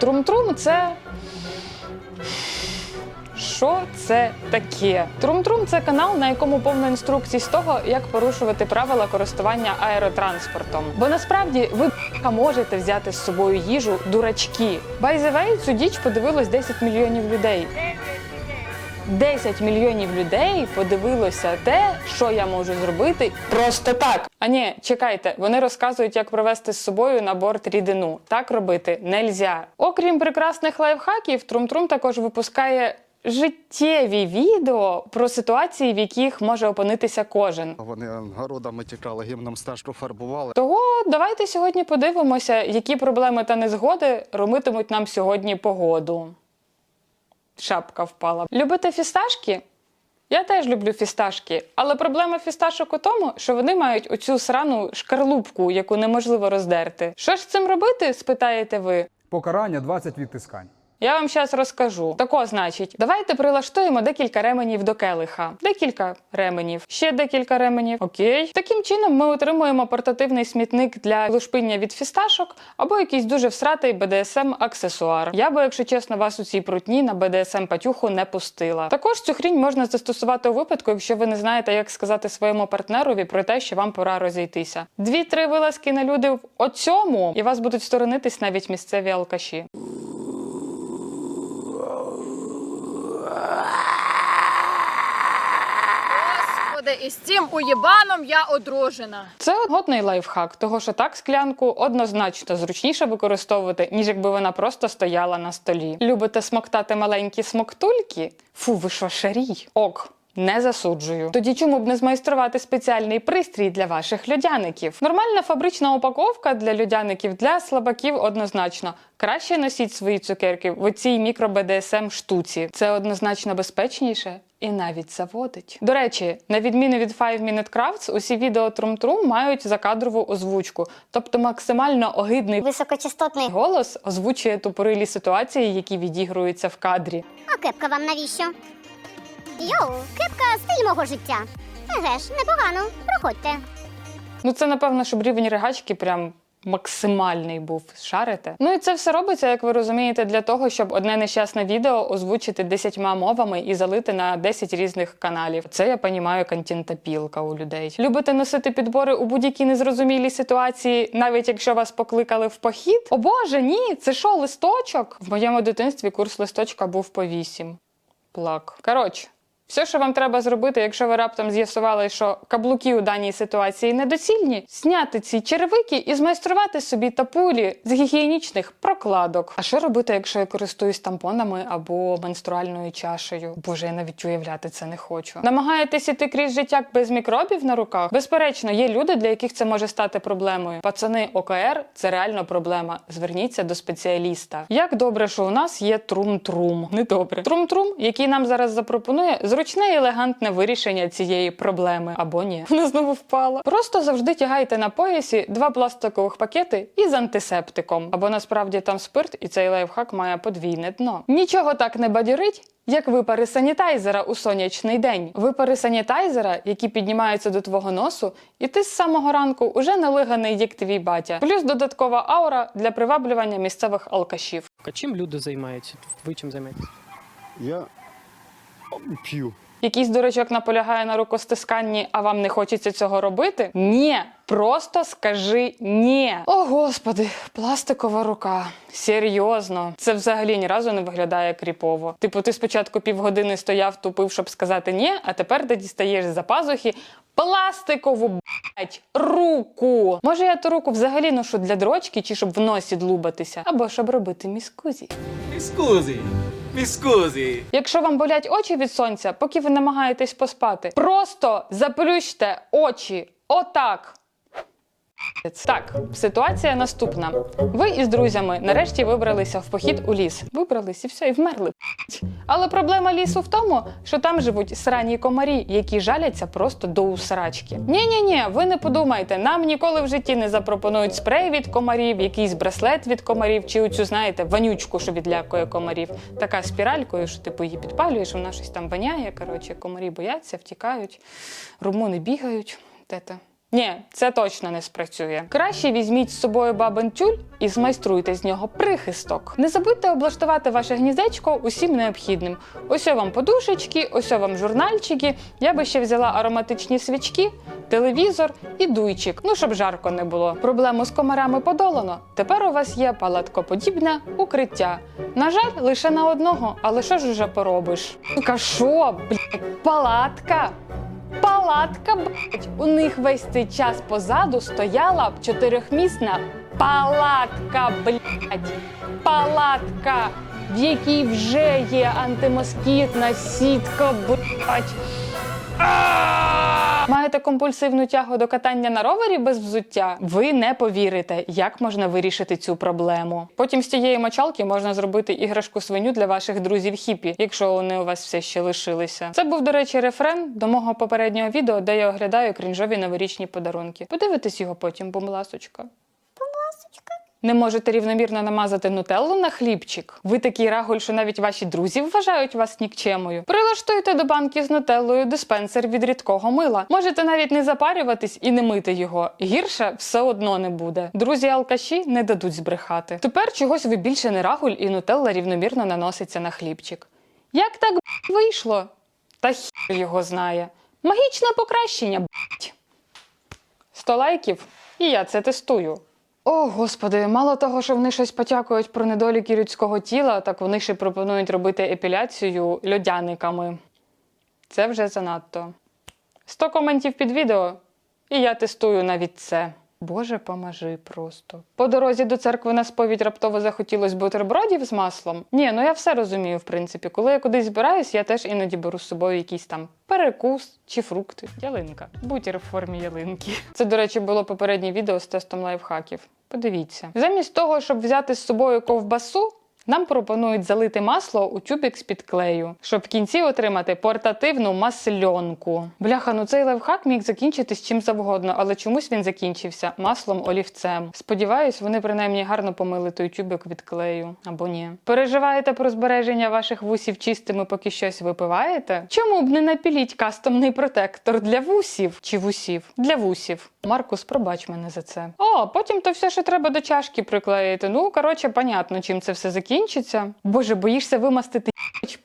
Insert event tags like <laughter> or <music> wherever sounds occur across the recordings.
Трум-трум це. Що це таке? Трум-трум це канал, на якому повно інструкцій з того, як порушувати правила користування аеротранспортом. Бо насправді ви можете взяти з собою їжу дурачки. By цю діч подивилось 10 мільйонів людей. 10 мільйонів людей подивилося те, що я можу зробити просто так. А ні, чекайте, вони розказують, як провести з собою на борт рідину. Так робити нельзя. Окрім прекрасних лайфхаків, Трум-Трум також випускає життєві відео про ситуації, в яких може опинитися кожен. Вони городами тікали, гімном стежку фарбували. Того давайте сьогодні подивимося, які проблеми та незгоди ромитимуть нам сьогодні погоду. Шапка впала. Любите фісташки? Я теж люблю фісташки, але проблема фісташок у тому, що вони мають оцю срану шкарлупку, яку неможливо роздерти. Що ж з цим робити? спитаєте ви. Покарання 20 відтискань. Я вам зараз розкажу. Тако, значить, давайте прилаштуємо декілька ременів до келиха. Декілька ременів, ще декілька ременів. Окей. Таким чином ми отримуємо портативний смітник для лушпиння від фісташок або якийсь дуже всратий BDSM аксесуар. Я би, якщо чесно, вас у цій прутні на BDSM патюху не пустила. Також цю хрінь можна застосувати у випадку, якщо ви не знаєте, як сказати своєму партнерові про те, що вам пора розійтися. Дві-три вилазки на люди в оцьому, і вас будуть сторонитись навіть місцеві алкаші. Господи, і з цим уєбаном я одружена. Це годний лайфхак, того що так склянку однозначно зручніше використовувати, ніж якби вона просто стояла на столі. Любите смоктати маленькі смоктульки? Фу, ви що, шарій? Ок. Не засуджую. Тоді чому б не змайструвати спеціальний пристрій для ваших льодяників? Нормальна фабрична упаковка для льодяників для слабаків однозначно. Краще носіть свої цукерки в оцій мікро BDSM штуці. Це однозначно безпечніше і навіть заводить. До речі, на відміну від 5 Minute Crafts, усі відео Трум-Трум мають закадрову озвучку, тобто максимально огидний Високочастотний. голос озвучує тупорилі ситуації, які відігруються в кадрі. А кепка вам навіщо? Йоу, кепка стиль мого життя. Еге ж, непогано, проходьте. Ну це напевно, щоб рівень ригачки прям. Максимальний був шарите. Ну і це все робиться, як ви розумієте, для того, щоб одне нещасне відео озвучити десятьма мовами і залити на 10 різних каналів. Це я понімаю контентопілка у людей. Любите носити підбори у будь-якій незрозумілій ситуації, навіть якщо вас покликали в похід? О Боже, ні, це що, листочок? В моєму дитинстві курс листочка був по 8. Плак. Коротше. Все, що вам треба зробити, якщо ви раптом з'ясували, що каблуки у даній ситуації недоцільні, зняти ці черевики і змайструвати собі тапулі з гігієнічних прокладок. А що робити, якщо я користуюсь тампонами або менструальною чашею? Боже, я навіть уявляти це не хочу. Намагаєтесь іти крізь життя без мікробів на руках? Безперечно, є люди, для яких це може стати проблемою. Пацани ОКР це реально проблема. Зверніться до спеціаліста. Як добре, що у нас є трум-трум. Не добре. Трум-трум, який нам зараз запропонує зручне і елегантне вирішення цієї проблеми. Або ні. Вона знову впала. Просто завжди тягайте на поясі два пластикових пакети із антисептиком. Або насправді там спирт, і цей лайфхак має подвійне дно. Нічого так не бадьорить. Як випари санітайзера у сонячний день, випари санітайзера, які піднімаються до твого носу, і ти з самого ранку уже налиганий, як твій батя, плюс додаткова аура для приваблювання місцевих алкашів. А чим люди займаються? Ви чим займаєтесь? Я п'ю. Якийсь дурачок наполягає на рукостисканні, а вам не хочеться цього робити? Ні, просто скажи ні. О, господи, пластикова рука. Серйозно, це взагалі ні разу не виглядає кріпово. Типу, ти спочатку півгодини стояв, тупив, щоб сказати ні, а тепер ти дістаєш за пазухи пластикову блять, руку. Може, я ту руку взагалі ношу для дрочки, чи щоб в носі длубатися, або щоб робити міскузі. Scusi, mi scusi. Якщо вам болять очі від сонця, поки ви намагаєтесь поспати, просто заплющте очі. Отак. Так, ситуація наступна. Ви із друзями нарешті вибралися в похід у ліс. Вибрались і все, і вмерли. Але проблема лісу в тому, що там живуть срані комарі, які жаляться просто до усрачки. Ні, ні, ні, ви не подумайте, нам ніколи в житті не запропонують спрей від комарів, якийсь браслет від комарів, чи оцю, знаєте, вонючку, що відлякує комарів. Така спіралькою, що типу її підпалюєш, вона щось там воняє. Коротше, комарі бояться, втікають, румуни бігають. Те-те. Ні, це точно не спрацює. Краще візьміть з собою бабин тюль і змайструйте з нього прихисток. Не забудьте облаштувати ваше гніздечко усім необхідним. Ось вам подушечки, ось вам журнальчики. Я би ще взяла ароматичні свічки, телевізор і дуйчик. Ну щоб жарко не було. Проблему з комарами подолано. Тепер у вас є палаткоподібне укриття. На жаль, лише на одного, але що ж уже поробиш? Сука, що, блядь, палатка? Палатка, блять. у них весь цей час позаду стояла чотирьохмісна палатка, блять. Палатка, в якій вже є антимоскітна сітка, блядь. Маєте компульсивну тягу до катання на ровері без взуття? Ви не повірите, як можна вирішити цю проблему. Потім з цієї мочалки можна зробити іграшку свиню для ваших друзів хіпі, якщо вони у вас все ще лишилися. Це був, до речі, рефрен до мого попереднього відео, де я оглядаю крінжові новорічні подарунки. Подивитись його потім, бум ласочка. Не можете рівномірно намазати нутеллу на хлібчик. Ви такий рагуль, що навіть ваші друзі вважають вас нікчемою. Прилаштуйте до банки з нутеллою диспенсер від рідкого мила. Можете навіть не запарюватись і не мити його. Гірше все одно не буде. Друзі алкаші не дадуть збрехати. Тепер чогось ви більше не рагуль, і нутелла рівномірно наноситься на хлібчик. Як так б**, вийшло? Та хір його знає. Магічне покращення, б***ь. 100 лайків, і я це тестую. О, господи, мало того, що вони щось потякують про недоліки людського тіла, так вони ще пропонують робити епіляцію льодяниками. Це вже занадто. 100 коментів під відео, і я тестую навіть це. Боже, поможи просто. По дорозі до церкви на сповідь раптово захотілось бутербродів з маслом. Ні, ну я все розумію, в принципі. Коли я кудись збираюсь, я теж іноді беру з собою якийсь там перекус чи фрукти. Ялинка. Бутір в формі ялинки. Це, до речі, було попереднє відео з тестом лайфхаків. Подивіться. Замість того, щоб взяти з собою ковбасу, нам пропонують залити масло у тюбик з-під клею, щоб в кінці отримати портативну масльонку. Бляха, ну цей лайфхак міг закінчитись чим завгодно, але чомусь він закінчився маслом олівцем. Сподіваюсь, вони принаймні гарно помили той тюбик від клею або ні. Переживаєте про збереження ваших вусів чистими, поки щось випиваєте? Чому б не напіліть кастомний протектор для вусів чи вусів? Для вусів. Маркус, пробач мене за це. О, потім то все, що треба до чашки приклеїти. Ну, коротше, понятно, чим це все закінчиться. Боже, боїшся вимастити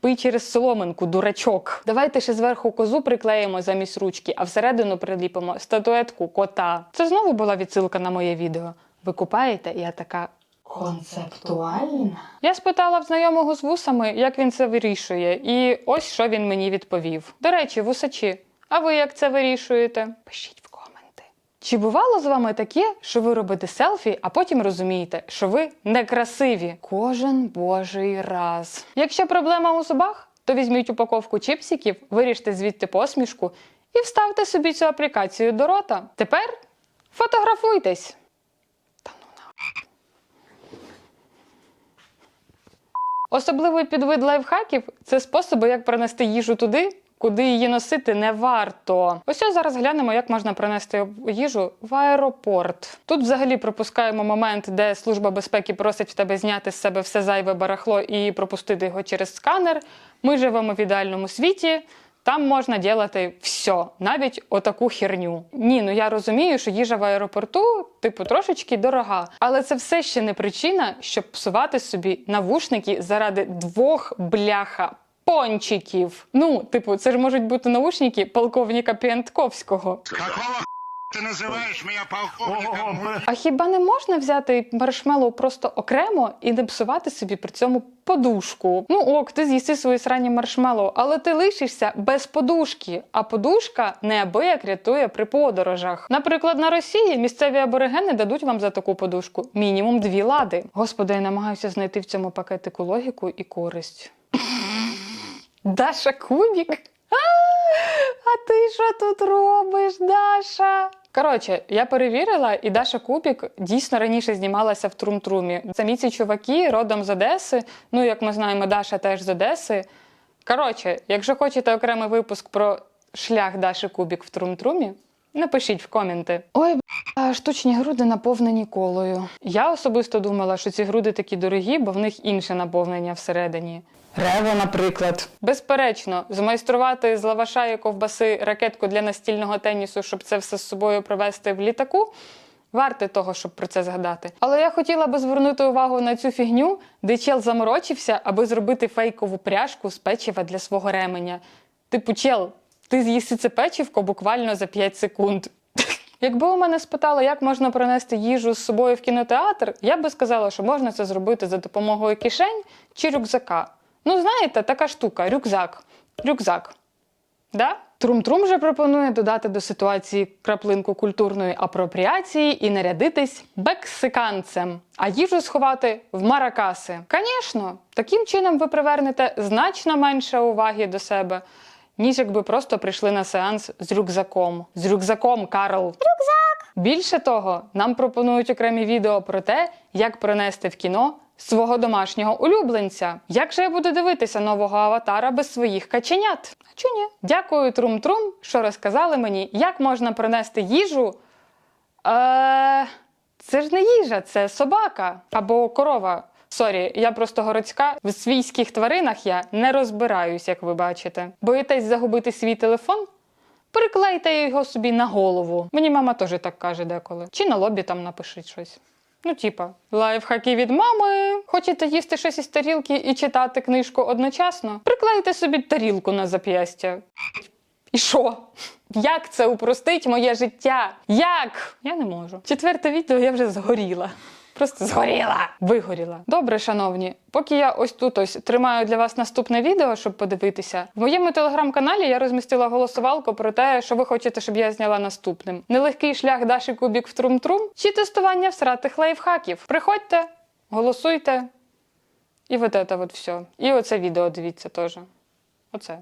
пий через соломинку, дурачок. Давайте ще зверху козу приклеїмо замість ручки, а всередину приліпимо статуетку кота. Це знову була відсилка на моє відео. Ви купаєте? Я така. Концептуальна. Я спитала в знайомого з вусами, як він це вирішує, і ось що він мені відповів. До речі, вусачі, а ви як це вирішуєте? Пишіть в. Чи бувало з вами таке, що ви робите селфі, а потім розумієте, що ви некрасиві? Кожен божий раз. Якщо проблема у зубах, то візьміть упаковку чіпсиків, виріжте звідти посмішку і вставте собі цю аплікацію до рота. Тепер фотографуйтесь. Та ну. Особливий підвид лайфхаків це способи, як принести їжу туди, куди її носити не варто. Ось ось зараз глянемо, як можна принести їжу в аеропорт. Тут взагалі пропускаємо момент, де служба безпеки просить в тебе зняти з себе все зайве барахло і пропустити його через сканер. Ми живемо в ідеальному світі. Там можна ділати все, навіть отаку херню. Ні, ну я розумію, що їжа в аеропорту, типу, трошечки дорога, але це все ще не причина, щоб псувати собі навушники заради двох бляха. Пончиків. Ну, типу, це ж можуть бути наушники полковника Піантковського. Какого ты называешь меня полковником? А хіба не можна взяти маршмеллоу просто окремо і не псувати собі при цьому подушку? Ну ок, ти з'їси свої срані маршмеллоу, але ти лишишся без подушки. А подушка неабияк рятує при подорожах. Наприклад, на Росії місцеві аборигени дадуть вам за таку подушку мінімум дві лади. Господи, я намагаюся знайти в цьому пакетику логіку і користь. Даша Кубік? А, ти що тут робиш, Даша? Коротше, я перевірила, і Даша Кубік дійсно раніше знімалася в Трум-Трумі. Самі ці чуваки родом з Одеси. Ну, як ми знаємо, Даша теж з Одеси. Коротше, якщо хочете окремий випуск про шлях Даші Кубік в Трум-Трумі, напишіть в коменти. Ой, б***ь, штучні груди наповнені колою. Я особисто думала, що ці груди такі дорогі, бо в них інше наповнення всередині. Рево, наприклад. Безперечно, змайструвати з лаваша і ковбаси ракетку для настільного тенісу, щоб це все з собою провести в літаку. Варте того, щоб про це згадати. Але я хотіла би звернути увагу на цю фігню, де чел заморочився, аби зробити фейкову пряжку з печива для свого ременя. Типу, чел, ти з'їси це печивко буквально за 5 секунд. <laughs> Якби у мене спитали, як можна принести їжу з собою в кінотеатр, я би сказала, що можна це зробити за допомогою кишень чи рюкзака. Ну, знаєте, така штука рюкзак. Рюкзак. Да? Трум-трум же пропонує додати до ситуації краплинку культурної апропріації і нарядитись бексиканцем, а їжу сховати в маракаси. Звісно, таким чином ви привернете значно менше уваги до себе, ніж якби просто прийшли на сеанс з рюкзаком. З рюкзаком, Карл. Рюкзак! Більше того, нам пропонують окремі відео про те, як принести в кіно свого домашнього улюбленця. Як же я буду дивитися нового аватара без своїх каченят? Чи ні? Дякую, Трум-Трум, що розказали мені, як можна принести їжу. Е, це ж не їжа, це собака або корова. Сорі, я просто городська. В свійських тваринах я не розбираюсь, як ви бачите. Боїтесь загубити свій телефон? Приклейте його собі на голову. Мені мама теж так каже деколи. Чи на лобі там напишіть щось. Ну, типа, лайфхаки від мами. Хочете їсти щось із тарілки і читати книжку одночасно? Приклейте собі тарілку на зап'ястя. І що? Як це упростить моє життя? Як? Я не можу. Четверте відео я вже згоріла. Просто згоріла, вигоріла. Добре, шановні, поки я ось тут ось тримаю для вас наступне відео, щоб подивитися. В моєму телеграм-каналі я розмістила голосувалку про те, що ви хочете, щоб я зняла наступним: нелегкий шлях Даші Кубік в трум-трум чи тестування всратих лайфхаків. Приходьте, голосуйте. І от це от все. І оце відео дивіться теж. Оце.